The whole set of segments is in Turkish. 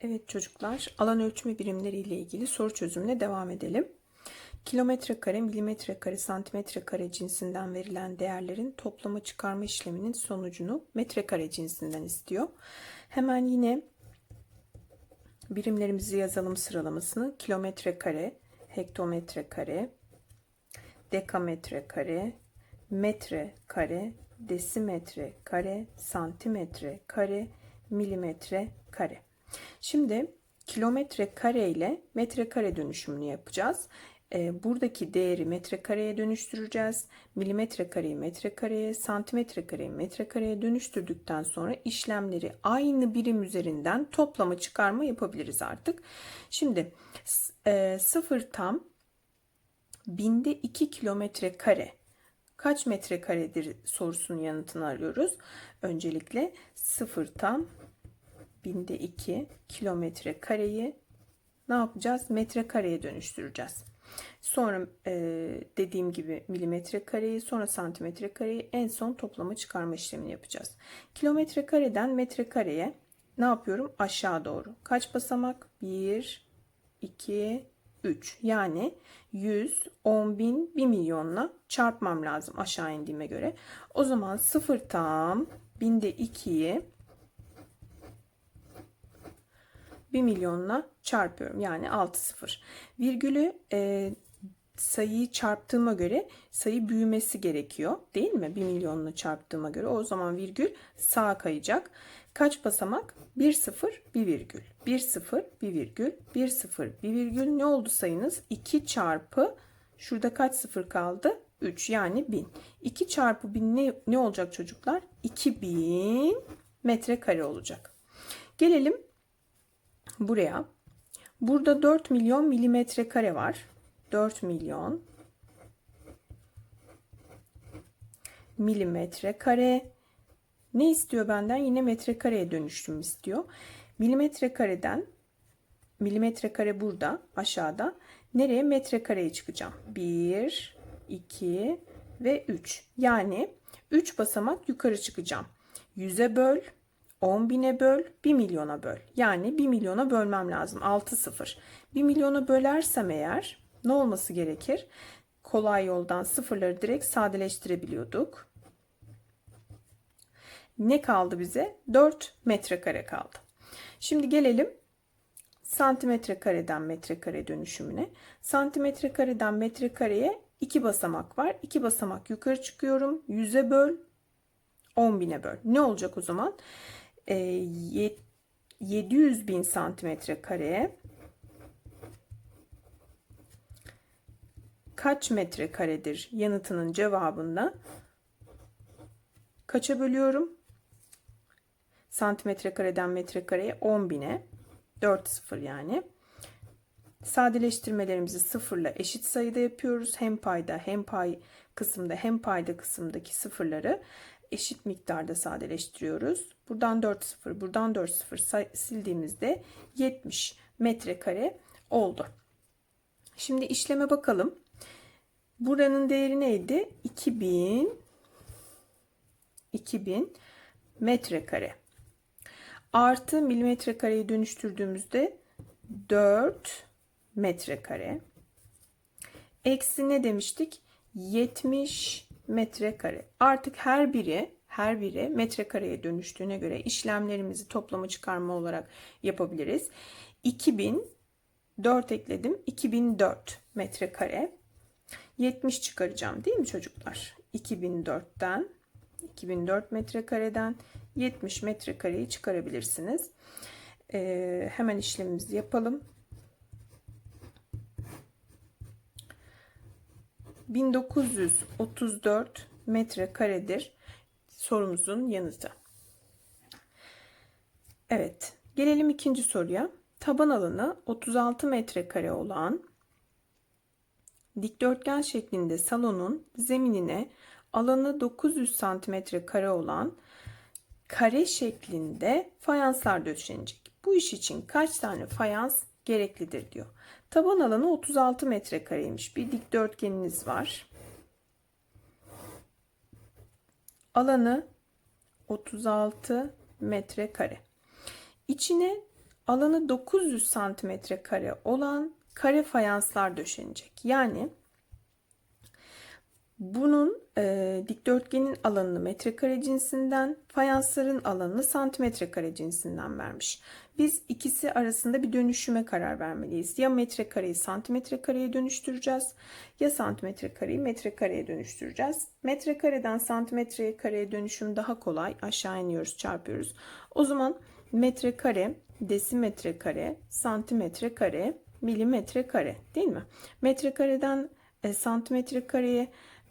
Evet çocuklar, alan ölçme birimleri ile ilgili soru çözümüne devam edelim. Kilometre kare, milimetre kare, santimetre kare cinsinden verilen değerlerin toplama çıkarma işleminin sonucunu metrekare cinsinden istiyor. Hemen yine birimlerimizi yazalım sıralamasını. Kilometre kare, hektometre kare, dekametre kare, metre kare, desimetre kare, santimetre kare, milimetre kare. Şimdi kilometre kare ile metre kare dönüşümünü yapacağız. Ee, buradaki değeri metre kareye dönüştüreceğiz. Milimetre kareyi metre kareye, santimetre kareyi metre kareye dönüştürdükten sonra işlemleri aynı birim üzerinden toplama çıkarma yapabiliriz artık. Şimdi e, sıfır tam binde 2 kilometre kare kaç metre karedir sorusunun yanıtını arıyoruz. Öncelikle sıfır tam binde 2 kilometre kareyi ne yapacağız? Metre kareye dönüştüreceğiz. Sonra e, dediğim gibi milimetre kareyi sonra santimetre kareyi en son toplama çıkarma işlemini yapacağız. Kilometre kareden metre kareye ne yapıyorum? Aşağı doğru. Kaç basamak? 1, 2, 3. Yani 100, 10 bin, 1 milyonla çarpmam lazım aşağı indiğime göre. O zaman 0 tam binde 2'yi 1 milyonla çarpıyorum. Yani 6 sıfır. Virgülü e, sayıyı çarptığıma göre sayı büyümesi gerekiyor. Değil mi? 1 milyonla çarptığıma göre. O zaman virgül sağa kayacak. Kaç basamak? 1 sıfır 1 virgül. 1 sıfır 1 virgül. 1 sıfır 1 virgül. Ne oldu sayınız? 2 çarpı şurada kaç sıfır kaldı? 3 yani 1000. 2 çarpı 1000 ne, ne olacak çocuklar? 2000 metrekare olacak. Gelelim buraya. Burada 4 milyon milimetre kare var. 4 milyon milimetre kare. Ne istiyor benden? Yine metrekareye dönüştüm istiyor. Milimetre kareden milimetre kare burada aşağıda. Nereye? Metrekareye çıkacağım. 1, 2 ve 3. Yani 3 basamak yukarı çıkacağım. 100'e böl, 10 bine böl, 1 milyona böl. Yani 1 milyona bölmem lazım. 6 sıfır. 1 milyona bölersem eğer ne olması gerekir? Kolay yoldan sıfırları direkt sadeleştirebiliyorduk. Ne kaldı bize? 4 metrekare kaldı. Şimdi gelelim santimetre kareden metrekare dönüşümüne. Santimetre kareden metrekareye 2 basamak var. 2 basamak yukarı çıkıyorum. 100'e böl, 10 bine böl. Ne olacak o zaman? Ee, 700 bin santimetre kareye kaç metre karedir yanıtının cevabında kaça bölüyorum? Santimetre kareden metre kareye 10 bine 4 sıfır yani. Sadeleştirmelerimizi sıfırla eşit sayıda yapıyoruz. Hem payda hem pay kısımda hem payda kısımdaki sıfırları eşit miktarda sadeleştiriyoruz. Buradan 4 sıfır, buradan 4 sıfır sildiğimizde 70 metrekare oldu. Şimdi işleme bakalım. Buranın değeri neydi? 2000 2000 metrekare. Artı milimetre kareyi dönüştürdüğümüzde 4 metrekare. Eksi ne demiştik? 70 metrekare. Artık her biri her biri metrekareye dönüştüğüne göre işlemlerimizi toplama çıkarma olarak yapabiliriz. 2000 4 ekledim. 2004 metrekare. 70 çıkaracağım değil mi çocuklar? 2004'ten 2004 metrekareden 70 metrekareyi çıkarabilirsiniz. Ee, hemen işlemimizi yapalım. 1934 metrekaredir sorumuzun yanıtı. Evet, gelelim ikinci soruya. Taban alanı 36 metrekare olan dikdörtgen şeklinde salonun zeminine alanı 900 santimetre kare olan kare şeklinde fayanslar döşenecek. Bu iş için kaç tane fayans gereklidir diyor. Taban alanı 36 metrekareymiş. Bir dikdörtgeniniz var. Alanı 36 metrekare. İçine alanı 900 santimetre kare olan kare fayanslar döşenecek. Yani bunun e, dikdörtgenin alanını metrekare cinsinden, fayansların alanını santimetre kare cinsinden vermiş. Biz ikisi arasında bir dönüşüme karar vermeliyiz. Ya metrekareyi santimetre kareye dönüştüreceğiz ya santimetre kareyi metrekareye dönüştüreceğiz. Metrekareden santimetre kareye dönüşüm daha kolay. Aşağı iniyoruz, çarpıyoruz. O zaman metrekare, desimetre kare, santimetre kare, milimetre kare değil mi? Metrekareden e, santimetre kareye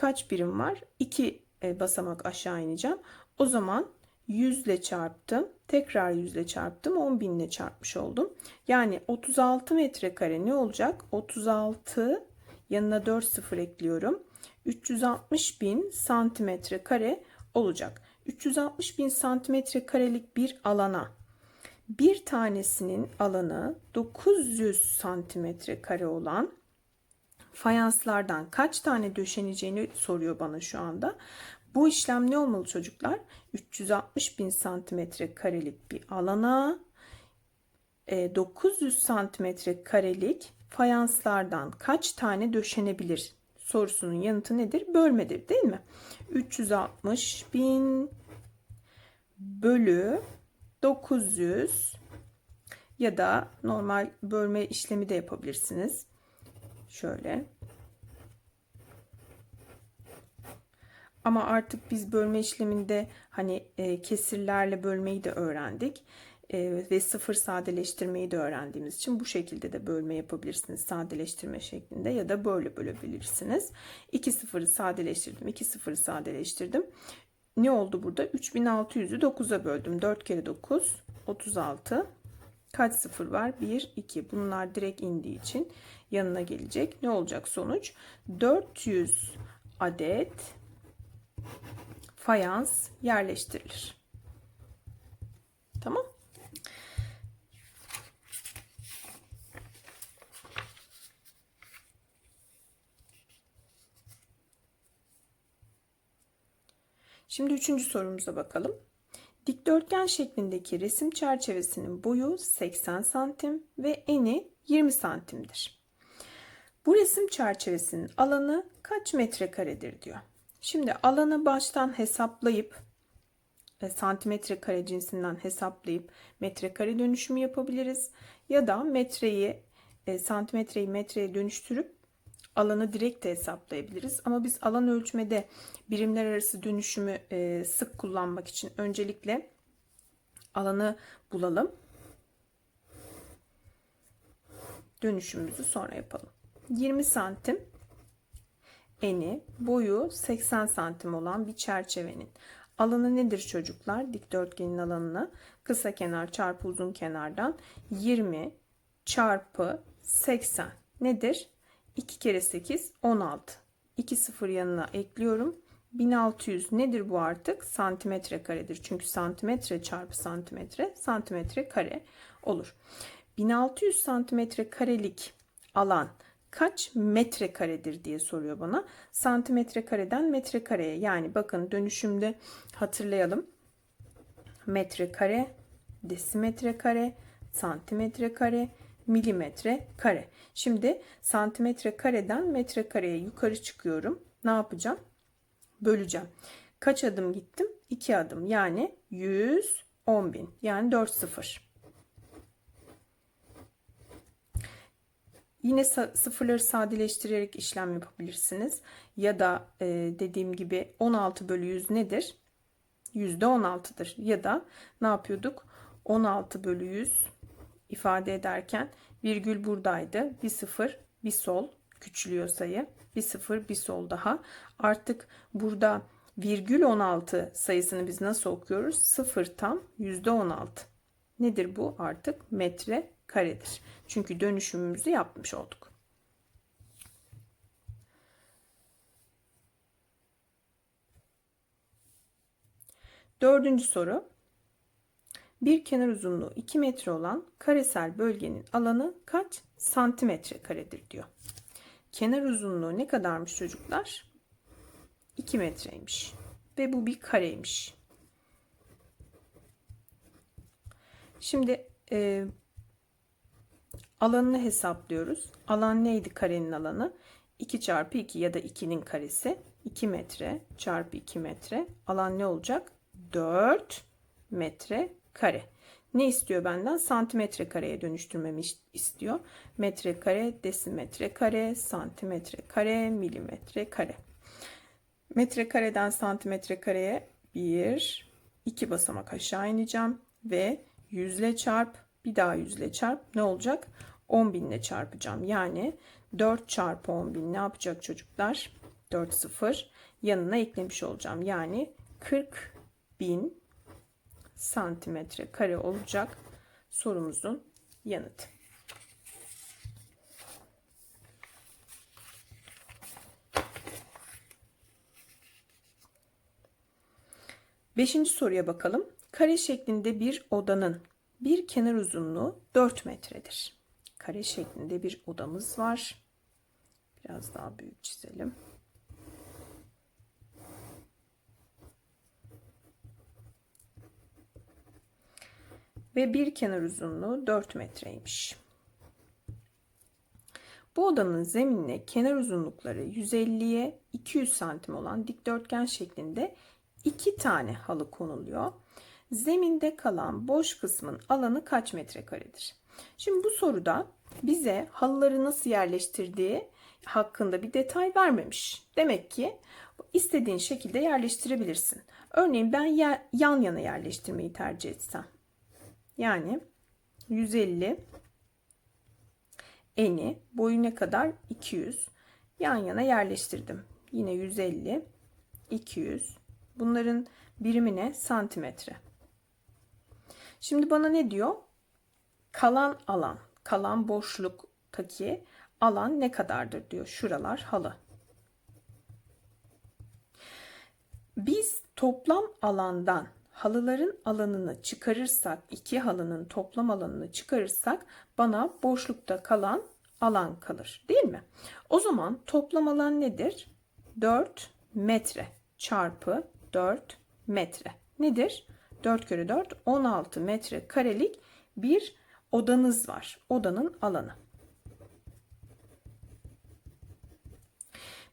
kaç birim var? 2 e, basamak aşağı ineceğim. O zaman 100 ile çarptım. Tekrar 100 ile çarptım. 10 bin ile çarpmış oldum. Yani 36 metrekare ne olacak? 36 yanına 4 sıfır ekliyorum. 360 bin santimetre kare olacak. 360 bin santimetre karelik bir alana bir tanesinin alanı 900 santimetre kare olan fayanslardan kaç tane döşeneceğini soruyor bana şu anda. Bu işlem ne olmalı çocuklar? 360 bin santimetre karelik bir alana 900 e, santimetre karelik fayanslardan kaç tane döşenebilir sorusunun yanıtı nedir? Bölmedir değil mi? 360 bin bölü 900 ya da normal bölme işlemi de yapabilirsiniz. Şöyle. Ama artık biz bölme işleminde hani e, kesirlerle bölmeyi de öğrendik. E, ve sıfır sadeleştirmeyi de öğrendiğimiz için bu şekilde de bölme yapabilirsiniz. Sadeleştirme şeklinde ya da böyle bölebilirsiniz. 2 sıfırı sadeleştirdim. 2 sıfırı sadeleştirdim. Ne oldu burada? 3600'ü 9'a böldüm. 4 kere 9 36. Kaç sıfır var? 1, 2. Bunlar direkt indiği için yanına gelecek. Ne olacak sonuç? 400 adet fayans yerleştirilir. Tamam. Şimdi üçüncü sorumuza bakalım. Dikdörtgen şeklindeki resim çerçevesinin boyu 80 santim ve eni 20 santimdir. Bu resim çerçevesinin alanı kaç metrekaredir diyor. Şimdi alanı baştan hesaplayıp e, santimetre kare cinsinden hesaplayıp metrekare dönüşümü yapabiliriz. Ya da metreyi e, santimetreyi metreye dönüştürüp alanı direkt de hesaplayabiliriz. Ama biz alan ölçmede birimler arası dönüşümü e, sık kullanmak için öncelikle alanı bulalım. Dönüşümümüzü sonra yapalım. 20 santim eni, boyu 80 santim olan bir çerçevenin alanı nedir çocuklar? Dikdörtgenin alanını kısa kenar çarpı uzun kenardan 20 çarpı 80 nedir? 2 kere 8 16. 2 sıfır yanına ekliyorum. 1600 nedir bu artık? Santimetre karedir. Çünkü santimetre çarpı santimetre santimetre kare olur. 1600 santimetre karelik alan kaç metre karedir diye soruyor bana. Santimetre kareden metre kareye yani bakın dönüşümde hatırlayalım. Metre kare, desimetre kare, santimetre kare, milimetre kare. Şimdi santimetre kareden metre kareye yukarı çıkıyorum. Ne yapacağım? Böleceğim. Kaç adım gittim? 2 adım. Yani 110 bin. Yani 4 sıfır. Yine sıfırları sadeleştirerek işlem yapabilirsiniz. Ya da e, dediğim gibi 16 bölü 100 nedir? Yüzde 16'dır. Ya da ne yapıyorduk? 16 bölü 100 ifade ederken virgül buradaydı. Bir sıfır bir sol küçülüyor sayı. Bir sıfır bir sol daha. Artık burada virgül 16 sayısını biz nasıl okuyoruz? Sıfır tam yüzde 16. Nedir bu? Artık metre karedir. Çünkü dönüşümümüzü yapmış olduk. Dördüncü soru. Bir kenar uzunluğu 2 metre olan karesel bölgenin alanı kaç santimetre karedir diyor. Kenar uzunluğu ne kadarmış çocuklar? 2 metreymiş. Ve bu bir kareymiş. Şimdi e, Alanını hesaplıyoruz. Alan neydi karenin alanı? 2 çarpı 2 ya da 2'nin karesi. 2 metre çarpı 2 metre. Alan ne olacak? 4 metre kare. Ne istiyor benden? Santimetre kareye dönüştürmemi istiyor. Metre kare, desimetre kare, santimetre kare, milimetre kare. Metre kareden santimetre kareye 1, 2 basamak aşağı ineceğim ve yüzle çarp, bir daha yüzle çarp ne olacak? 10 binle çarpacağım. Yani 4 çarpı 10 bin ne yapacak çocuklar? 4 sıfır yanına eklemiş olacağım. Yani 40 bin santimetre kare olacak sorumuzun yanıtı. Beşinci soruya bakalım. Kare şeklinde bir odanın bir kenar uzunluğu 4 metredir. Kare şeklinde bir odamız var. Biraz daha büyük çizelim. Ve bir kenar uzunluğu 4 metreymiş. Bu odanın zeminine kenar uzunlukları 150'ye 200 santim olan dikdörtgen şeklinde iki tane halı konuluyor. Zeminde kalan boş kısmın alanı kaç metrekaredir? Şimdi bu soruda bize halıları nasıl yerleştirdiği hakkında bir detay vermemiş. Demek ki istediğin şekilde yerleştirebilirsin. Örneğin ben yan yana yerleştirmeyi tercih etsem. Yani 150 eni boyu ne kadar 200 yan yana yerleştirdim. Yine 150 200 bunların birimi ne santimetre. Şimdi bana ne diyor? Kalan alan, kalan boşluktaki alan ne kadardır diyor. Şuralar halı. Biz toplam alandan halıların alanını çıkarırsak, iki halının toplam alanını çıkarırsak bana boşlukta kalan alan kalır. Değil mi? O zaman toplam alan nedir? 4 metre çarpı 4 metre. Nedir? 4 kere 4 16 metre karelik bir odanız var. Odanın alanı.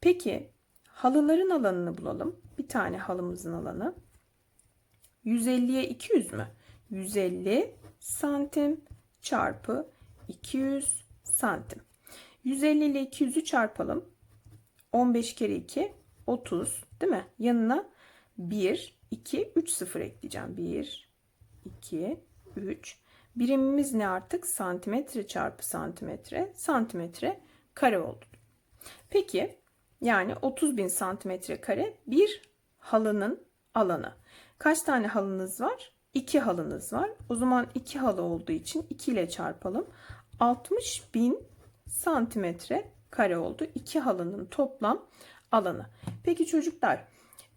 Peki halıların alanını bulalım. Bir tane halımızın alanı. 150'ye 200 mü? 150 santim çarpı 200 santim. 150 ile 200'ü çarpalım. 15 kere 2 30 değil mi? Yanına 1 2 3 0 ekleyeceğim. 1 2 3 Birimimiz ne artık? Santimetre çarpı santimetre. Santimetre kare oldu. Peki yani 30 bin santimetre kare bir halının alanı. Kaç tane halınız var? 2 halınız var. O zaman 2 halı olduğu için 2 ile çarpalım. 60 bin santimetre kare oldu. 2 halının toplam alanı. Peki çocuklar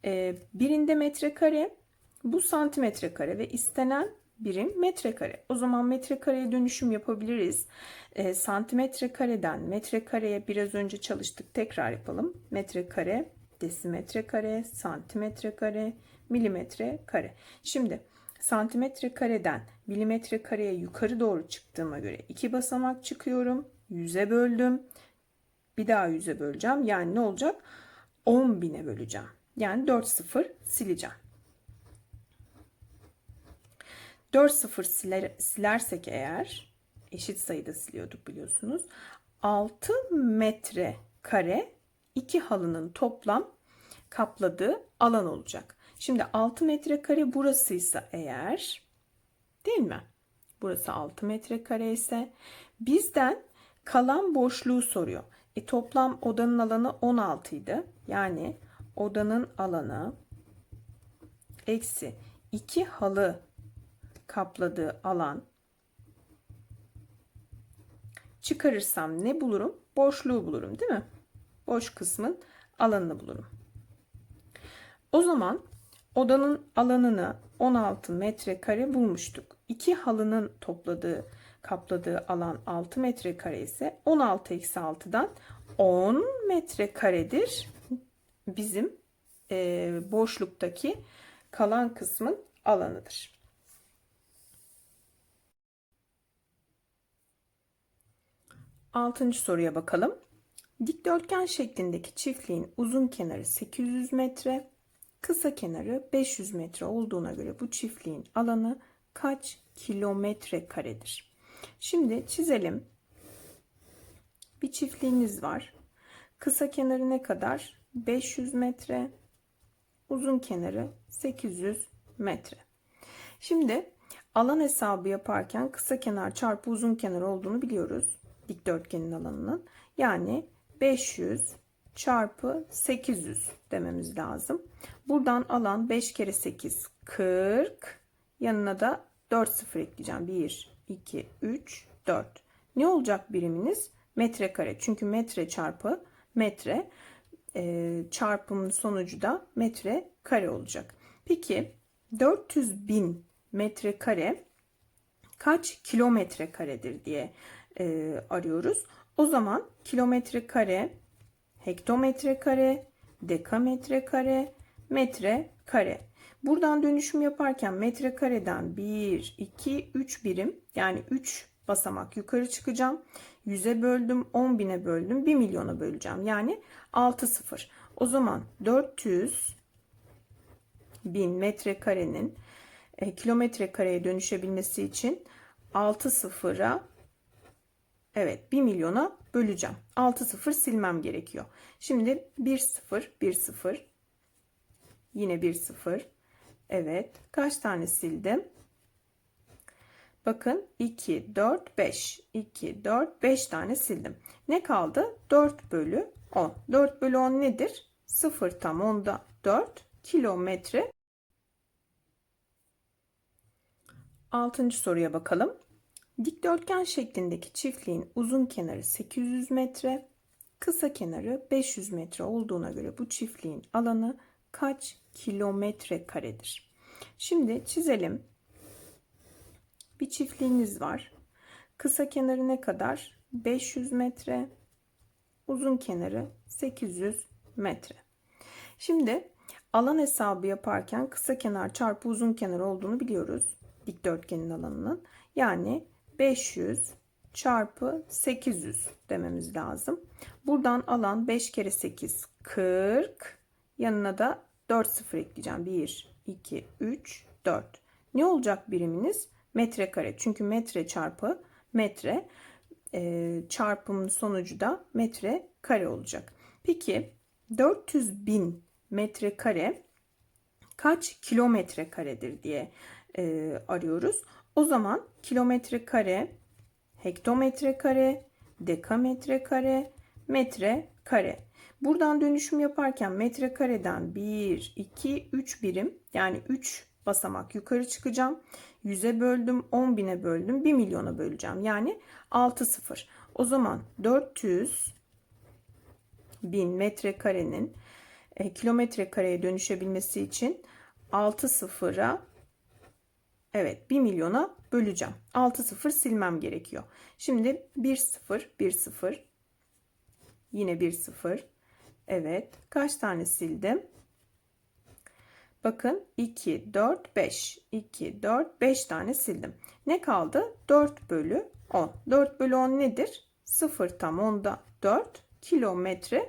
e, birinde metrekare bu santimetre kare ve istenen birim metrekare. O zaman metrekareye dönüşüm yapabiliriz. E, santimetre kareden metrekareye biraz önce çalıştık. Tekrar yapalım. Metrekare, desimetre kare, santimetre kare, milimetre kare. Şimdi santimetre kareden milimetre kareye yukarı doğru çıktığıma göre iki basamak çıkıyorum. Yüze böldüm. Bir daha yüze böleceğim. Yani ne olacak? 10 bine böleceğim. Yani 4 sıfır sileceğim. 4 sıfır siler, silersek eğer eşit sayıda siliyorduk biliyorsunuz. 6 metre kare iki halının toplam kapladığı alan olacak. Şimdi 6 metrekare burasıysa eğer değil mi? Burası 6 metrekare ise bizden kalan boşluğu soruyor. E, toplam odanın alanı 16 idi. Yani odanın alanı eksi 2 halı kapladığı alan çıkarırsam ne bulurum? Boşluğu bulurum değil mi? Boş kısmın alanını bulurum. O zaman odanın alanını 16 metrekare bulmuştuk. İki halının topladığı kapladığı alan 6 metrekare ise 16 eksi 6'dan 10 metrekaredir bizim e, boşluktaki kalan kısmın alanıdır. Altıncı soruya bakalım. Dikdörtgen şeklindeki çiftliğin uzun kenarı 800 metre, kısa kenarı 500 metre olduğuna göre bu çiftliğin alanı kaç kilometre karedir? Şimdi çizelim. Bir çiftliğiniz var. Kısa kenarı ne kadar? 500 metre. Uzun kenarı 800 metre. Şimdi alan hesabı yaparken kısa kenar çarpı uzun kenar olduğunu biliyoruz. Dikdörtgenin alanının. Yani 500 çarpı 800 dememiz lazım. Buradan alan 5 kere 8 40. Yanına da 4 sıfır ekleyeceğim. 1, 2, 3, 4. Ne olacak biriminiz? Metrekare. Çünkü metre çarpı metre e, çarpımın sonucu da metre kare olacak. Peki 400 bin metrekare kaç kilometre karedir diye e, arıyoruz. O zaman kilometre kare, hektometre kare, dekametre kare, metre kare. Buradan dönüşüm yaparken metre kareden 1, 2, 3 birim yani 3 basamak yukarı çıkacağım. 100'e böldüm, 10 bine böldüm, 1 milyona böleceğim. Yani 6 sıfır. O zaman 400 bin metrekarenin e, kilometre kareye dönüşebilmesi için 6 sıfıra evet 1 milyona böleceğim. 6 sıfır silmem gerekiyor. Şimdi 1 sıfır 1 sıfır yine 1 sıfır evet kaç tane sildim? Bakın 2, 4, 5. 2, 4, 5 tane sildim. Ne kaldı? 4 bölü 10. 4 bölü 10 nedir? 0 tam onda 4 kilometre. Altıncı soruya bakalım. Dikdörtgen şeklindeki çiftliğin uzun kenarı 800 metre, kısa kenarı 500 metre olduğuna göre bu çiftliğin alanı kaç kilometre karedir? Şimdi çizelim. Bir çiftliğiniz var. Kısa kenarı ne kadar? 500 metre. Uzun kenarı 800 metre. Şimdi alan hesabı yaparken kısa kenar çarpı uzun kenar olduğunu biliyoruz. Dikdörtgenin alanının. Yani 500 çarpı 800 dememiz lazım. Buradan alan 5 kere 8 40. Yanına da 4 sıfır ekleyeceğim. 1, 2, 3, 4. Ne olacak biriminiz? metrekare. Çünkü metre çarpı metre e, çarpımın sonucu da metre kare olacak. Peki 400 bin metrekare kaç kilometre karedir diye e, arıyoruz. O zaman kilometre kare, hektometre kare, dekametre kare, metre kare. Buradan dönüşüm yaparken metre kareden 1, 2, 3 birim yani 3 basamak yukarı çıkacağım. 100'e böldüm, 10 bine böldüm, 1 milyona böleceğim. Yani 6 sıfır. O zaman 400 bin metrekarenin e, kilometre kareye dönüşebilmesi için 6 sıfıra evet 1 milyona böleceğim. 6 sıfır silmem gerekiyor. Şimdi 1 sıfır 1 sıfır yine 1 sıfır evet kaç tane sildim? Bakın 2, 4, 5. 2, 4, 5 tane sildim. Ne kaldı? 4 bölü 10. 4 bölü 10 nedir? 0 tam onda 4 kilometre